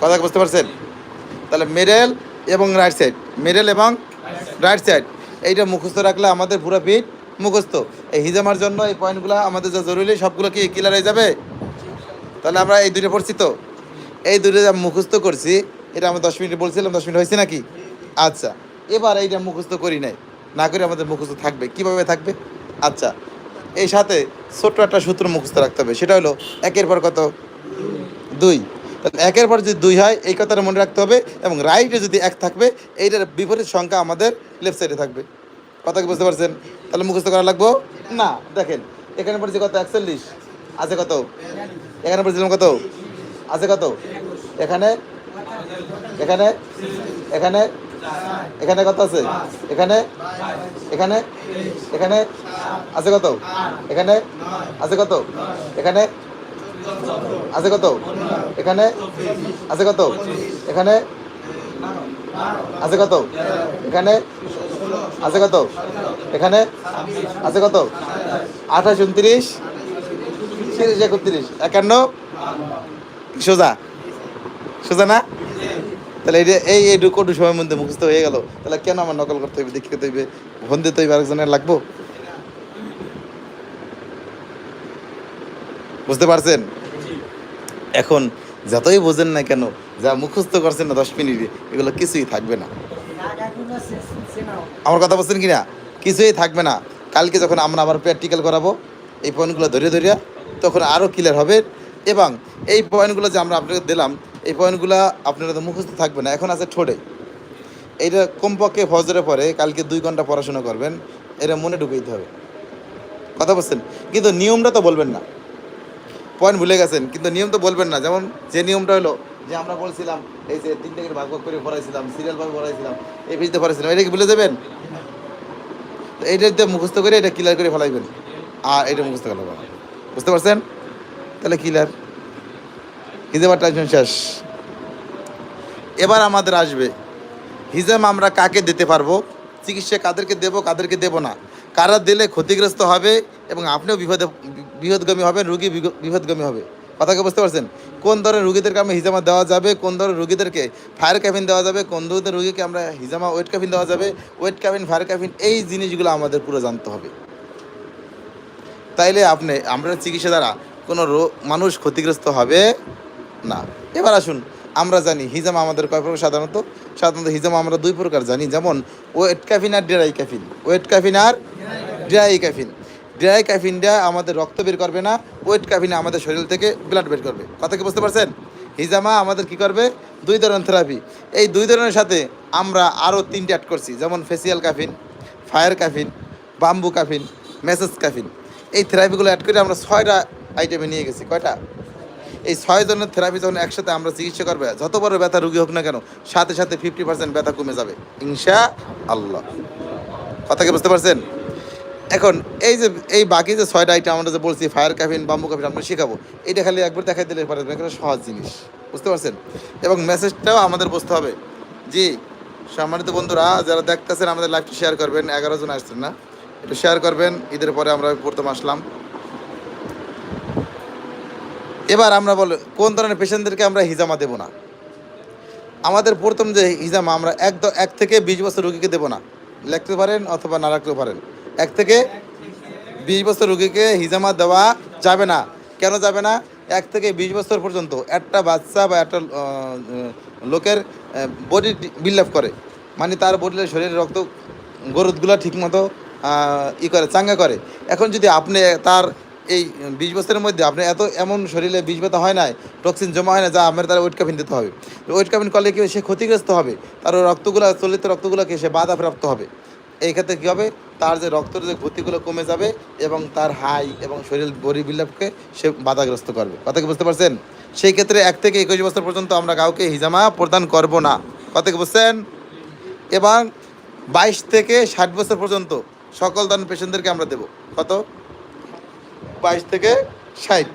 কথা বুঝতে পারছেন? তাহলে মিডেল এবং রাইট সাইড মিডেল এবং রাইট সাইড এইটা মুখস্থ রাখলে আমাদের পুরো পিঠ মুখস্থ। এই হিজামার জন্য এই পয়েন্টগুলো আমাদের যা জরুরি, সবগুলো কি ক্লিয়ার হয়ে যাবে? তাহলে আমরা এই দুটো পড়ছি তো। এই দুটো যা মুখস্থ করছি, এটা আমরা দশ মিনিট বলছিলাম, দশ মিনিট হয়েছে নাকি? আচ্ছা এবার এইটা মুখস্থ করি নাই। না করে আমাদের মুখস্থ থাকবে। কীভাবে থাকবে? আচ্ছা এই সাথে ছোট্ট একটা সূত্র মুখস্থ রাখতে হবে। সেটা হলো একের পর কত? দুই। তাহলে একের পর যদি দুই হয়, এই কথাটা মনে রাখতে হবে এবং রাইটে যদি এক থাকবে, এইটার বিপরীত সংখ্যা আমাদের লেফট সাইডে থাকবে। কথা বুঝতে পারছেন? তাহলে মুখস্থ করা লাগবো? না, দেখেন, এখানে পড়েছে কত? একচল্লিশ। আছে কত? এখানে পড়েছিলাম কত? আছে কত? এখানে? এখানে? এখানে? এখানে কত আছে? এখানে? এখানে? এখানে? আছে কত? এখানে? আছে কত? এখানে? আছে কত? এখানে? আছে কত? এখানে? আছে কত? এখানে? আছে কত? এখানে? আছে কত? আঠাশ, উনত্রিশ, তিরিশ, একত্রিশ। একান্ন? সোজা। সোজা না? তাহলে যে এই এই কটু সময়ের মধ্যে মুখস্থ হয়ে গেল। তাহলে কেন আমার নকল করতে হইবে দেখতে হইবে? ফোন দিতে হইবে আরেকজনের লাগবো? বুঝতে পারছেন? এখন যতই বোঝেন না কেন, যা মুখস্থ করছেন না দশ মিনিটে, এগুলো কিছুই থাকবে না। আমার কথা বলছেন কি না কিছুই থাকবে না। কালকে যখন আমরা আবার প্র্যাকটিক্যাল করাবো, এই পয়েন্টগুলো ধরে ধরিয়া তখন আরও ক্লিয়ার হবে। এবং এই পয়েন্টগুলো যে আমরা আপনাকে দিলাম, এই পয়েন্টগুলো আপনারা তো মুখস্থ থাকবে না, এখন আছে ঠোঁটে। এইটা কমপক্ষে ফজরে পরে কালকে দুই ঘণ্টা পড়াশোনা করবেন, এটা মনে ঢুকে দিতে হবে। কথা বলছেন? কিন্তু নিয়মটা তো বলবেন না। পয়েন্ট ভুলে গেছেন, কিন্তু নিয়ম তো বলবেন না। যেমন যে নিয়মটা হলো, যে আমরা বলছিলাম, এই যে তিনটে করে ভাগ ভাগ করে পড়াইছিলাম সিরিয়ালভাবে পড়াইছিলাম এই ভিত্তিতে পড়াইছিলাম এটা কি ভুলে দেবেন তো এইটা মুখস্থ করে এটা ক্লিয়ার করে ফেলাইবেন। আর এটা মুখস্থ করতে বুঝতে পারছেন? তাহলে ক্লিয়ার হিজাবার টেনশন শেষ। এবার আমাদের আসবে হিজাম আমরা কাকে দিতে পারব? চিকিৎসা কাদেরকে দেব কাদেরকে দেব না? কারা দিলে ক্ষতিগ্রস্ত হবে এবং আপনিও বিপদে বিপদগামী হবেন রুগী বিপদগামী হবে। কথাকে বুঝতে পারছেন? কোন ধরনের রুগীদেরকে আমরা হিজামা দেওয়া যাবে, কোন ধরনের রুগীদেরকে ফায়ার ক্যাফিন দেওয়া যাবে, কোন ধরনের রুগীকে আমরা হিজামা ওয়েট ক্যাফিন দেওয়া যাবে ওয়েট ক্যাফিন ফায়ার ক্যাফিন এই জিনিসগুলো আমাদের পুরো জানতে হবে। তাইলে আপনি, আমরা চিকিৎসা দ্বারা কোনো মানুষ ক্ষতিগ্রস্ত হবে না। এবার আসুন, আমরা জানি হিজামা আমাদের কয় প্রকার? সাধারণত সাধারণত হিজামা আমরা দুই প্রকার জানি। যেমন ওয়েট ক্যাফিন আর ড্রাই ক্যাফিন ওয়েট ক্যাফিন আর ড্রাই ক্যাফিন ড্রাই ক্যাফিনটা আমাদের রক্ত বের করবে না, ওয়েট ক্যাফিনে আমাদের শরীর থেকে ব্লাড বের করবে। কথা কি বুঝতে পারছেন? হিজামা আমাদের কি করবে? দুই ধরনের থেরাপি এই দুই ধরনের সাথে আমরা আরও তিনটে অ্যাড করছি, যেমন facial cupping fire cupping bamboo cupping massage cupping এই থেরাপিগুলো অ্যাড করে আমরা ছয়টা আইটেমে নিয়ে গেছি, কয়টা? এই ছয় ধরনের থেরাপি যখন একসাথে আমরা চিকিৎসা করবে, যত বড় ব্যথা রুগী হোক না কেন, সাথে সাথে ফিফটি পার্সেন্ট ব্যথা কমে যাবে। ইনশা আল্লাহ কথা কি বুঝতে পারছেন? এখন, এই যে, এই বাকি যে ছয়টা আইটেম আমরা যে বলছি ফায়ার ক্যাফিন বাম্বু ক্যাফিন আমরা শেখাবো, এটা খালি একবার দেখাই দিলে পারে একটা সহজ জিনিস, বুঝতে পারছেন? এবং মেসেজটাও আমাদের বুঝতে হবে, জি, সম্মানিত বন্ধুরা, যারা দেখতেছেন আমাদের লাইভটি শেয়ার করবেন, এগারো জন আসছেন না, একটু শেয়ার করবেন, ঈদের পরে আমরা প্রথম আসলাম। এবার আমরা বল, কোন ধরনের পেশেন্টদেরকে আমরা হিজামা দেব না? আমাদের প্রথম যে হিজামা, আমরা এক এক থেকে বিশ বছর রুগীকে দেবো না, লিখতে পারেন অথবা না রাখতেও পারেন। এক থেকে বিশ বছর রুগীকে হিজামা দেওয়া যাবে না। কেন যাবে না? এক থেকে বিশ বছর পর্যন্ত একটা বাচ্চা বা একটা লোকের বডি বিল্ড আপ করে। মানে তার বডির শরীরের রক্ত গরুদগুলো ঠিকমতো ই করে, চাঙ্গা করে। এখন যদি আপনি তার এই বিশ বছরের মধ্যে আপনি এত এমন শরীরে বিষ ব্যথা হয় না টক্সিন জমা হয় না যা আমার তার ওয়েট কাফিন দিতে হবে। ওয়েট কাফিন করলে কি? সে ক্ষতিগ্রস্ত হবে? তার রক্তগুলো, চলিত রক্তগুলোকে সে বাধা প্রাপ্ত হবে। এই ক্ষেত্রে কী হবে? তার যে রক্তের যে গতিগুলো কমে যাবে এবং তার হাই এবং শরীর বডি বিলাপকে সে বাধাগ্রস্ত করবে। কথা কি বুঝতে পারছেন? সেই ক্ষেত্রে এক থেকে একুশ বছর পর্যন্ত আমরা কাউকে হিজামা প্রদান করব না। কথা কি বুঝছেন? এবং বাইশ থেকে ষাট বছর পর্যন্ত সকল ধরনের পেশেন্টদেরকে আমরা দেব। কত? বাইশ থেকে ষাট।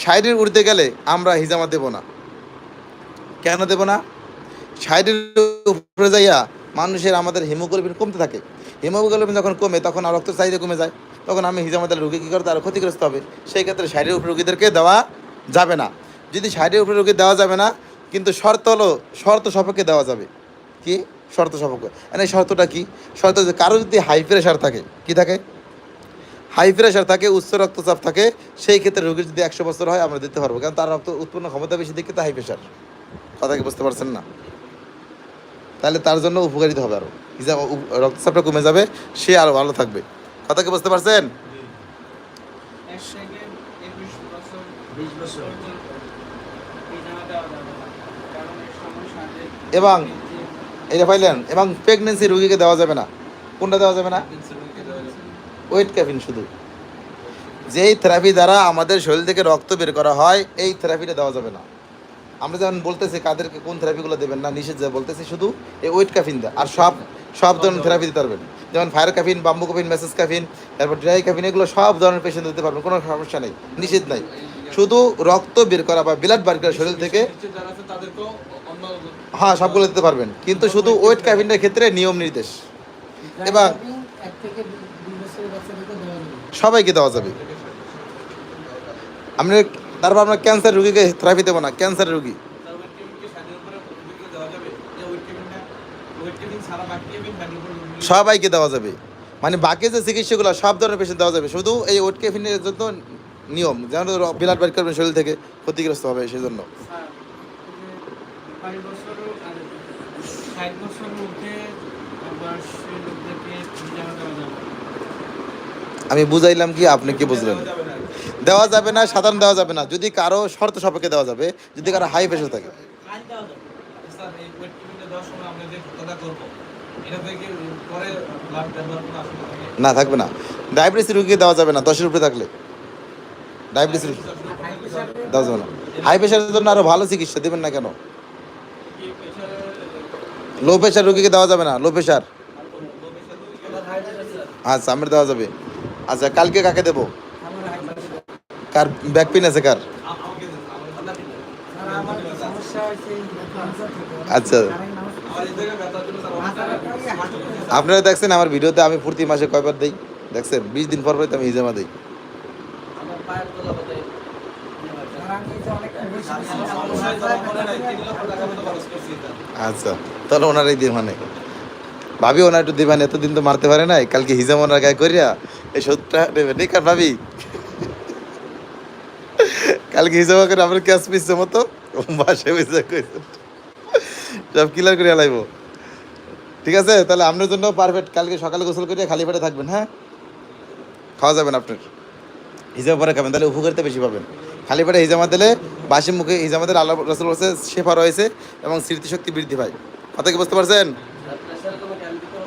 ষাটের উঠতে গেলে আমরা হিজামা দেব না। কেন দেব না? ষাটের উপরে যাইয়া মানুষের আমাদের হিমোগ্লোবিন কমতে থাকে। হিমোগ্লোবিন যখন কমে, তখন আর রক্তের চাহিদা কমে যায়। তখন আমি হিজামাদের রুগী কী করে, তার ক্ষতিগ্রস্ত হবে। সেই ক্ষেত্রে ষাটের উপরে রুগীদেরকে দেওয়া যাবে না। যদি ষাটের উপরে রুগী দেওয়া যাবে না, কিন্তু শর্ত হলো, শর্ত সাপেক্ষে দেওয়া যাবে। কি? শর্ত সাপেক্ষে। মানে শর্তটা কি? শর্ত কারও যদি হাই প্রেশার থাকে, কি থাকে? হাই প্রেশার থাকে, উচ্চ রক্তচাপ থাকে, সেই ক্ষেত্রে রোগীর যদি একশো বছর হয়, আমরা দিতে পারব। কারণ তার রক্ত উৎপন্ন ক্ষমতা বেশি দেখে তো হাই প্রেশার কথা কি বুঝতে পারছেন না? তাহলে তার জন্য উপকারিতা হবে আরও হিসাব রক্তচাপটা কমে যাবে সে আরও ভালো থাকবে। কথা কি বুঝতে পারছেন? এবং এটা পাইলেন এবং প্রেগনেন্সি রুগীকে দেওয়া যাবে না। কোনটা দেওয়া যাবে না? ওয়েট ক্যাফিন শুধু। যেই থেরাপি দ্বারা আমাদের শরীর থেকে রক্ত বের করা হয় এই থেরাপিটা দেওয়া যাবে না। আমরা যেমন বলতেছি কাদেরকে কোন থেরাপিগুলো দেবেন না নিষেধ যা বলতেছি শুধু এই ওয়েট ক্যাফিন দেয় আর সব সব ধরনের থেরাপি দিতে পারবেন। যেমন fire cupping bamboo cupping massage cupping তারপর ড্রাই ক্যাফিন এগুলো সব ধরনের পেশেন্ট দিতে পারবেন কোনো সমস্যা নেই নিষেধ নাই। শুধু রক্ত বের করা বা ব্লাড বার করা শরীর থেকে হ্যাঁ সবগুলো দিতে পারবেন। কিন্তু শুধু ওয়েট ক্যাফিনের ক্ষেত্রে নিয়ম নির্দেশ। এবার সবাইকে দেওয়া যাবে। আমরা তারপর আমরা ক্যান্সার রুগীকে থেরাপি দেবো না ক্যান্সার রুগী। সবাইকে দেওয়া যাবে। মানে বাকি যে চিকিৎসাগুলো সব ধরনের পেশেন্ট দেওয়া যাবে। শুধু এই ওয়েট ক্যাফিনের জন্য নিয়ম যেন ব্লাড বের করবেন শরীর থেকে ক্ষতিগ্রস্ত হবে সেই জন্য। আমি বুঝাইলাম কি আপনি কি বুঝলেন? দেওয়া যাবে না সাধারণ দেওয়া যাবে না। যদি কারও শর্ত সাপেক্ষে দেওয়া যাবে যদি কারও হাই প্রেশার থাকে। না। থাকবে না। ডায়াবেটিস রুগীকে দেওয়া যাবে না দশের উপরে থাকলে। ডায়াবেটিস রুগী। দেওয়া যাবে না। হাই প্রেশারের জন্য আরও ভালো চিকিৎসা দেবেন না কেন? লো প্রেশার রুগীকে দেওয়া যাবে না লো প্রেশার আচ্ছা আমার দেওয়া যাবে। আচ্ছা কালকে কাকে দেবো? কার ব্যাক পেন আছে কার? আচ্ছা। আপনারা দেখছেন আমার ভিডিওতে আমি প্রতি মাসে কয়বার দিই? দেখছেন, বিশ দিন পর পরে আমি হিজামা দিই। আচ্ছা তাহলে ওনারাই দিয়ে মানে। ভাবি, ওনার একটু দিবেন, এতদিন তো মারতে পারে নাই, কালকে হিজাম ওনার গায়ে করিয়া এই সত্যটা নেবে ঠিক ভাবি? কালকে হিজামা করে আমার ক্যাশ পিসছে মতো বাসে কইছে। সব ক্লিয়ার করে লাইব। ঠিক আছে? তাহলে আপনার জন্য পারফেক্ট কালকে সকালে গোসল করে খালি পেটে থাকবেন হ্যাঁ? খাওয়া যাবেন আপনার। হিজাব পরে খাবেন, তাহলে উপকারিতা বেশি পাবেন। খালি পেটে হিজামা দিলে বাসি মুখে হিজামা দিলে আল্লাহ রসুল বলছে, শেফা রয়েছে এবং স্মৃতিশক্তি বৃদ্ধি পায়। কথা কি বুঝতে পারছেন?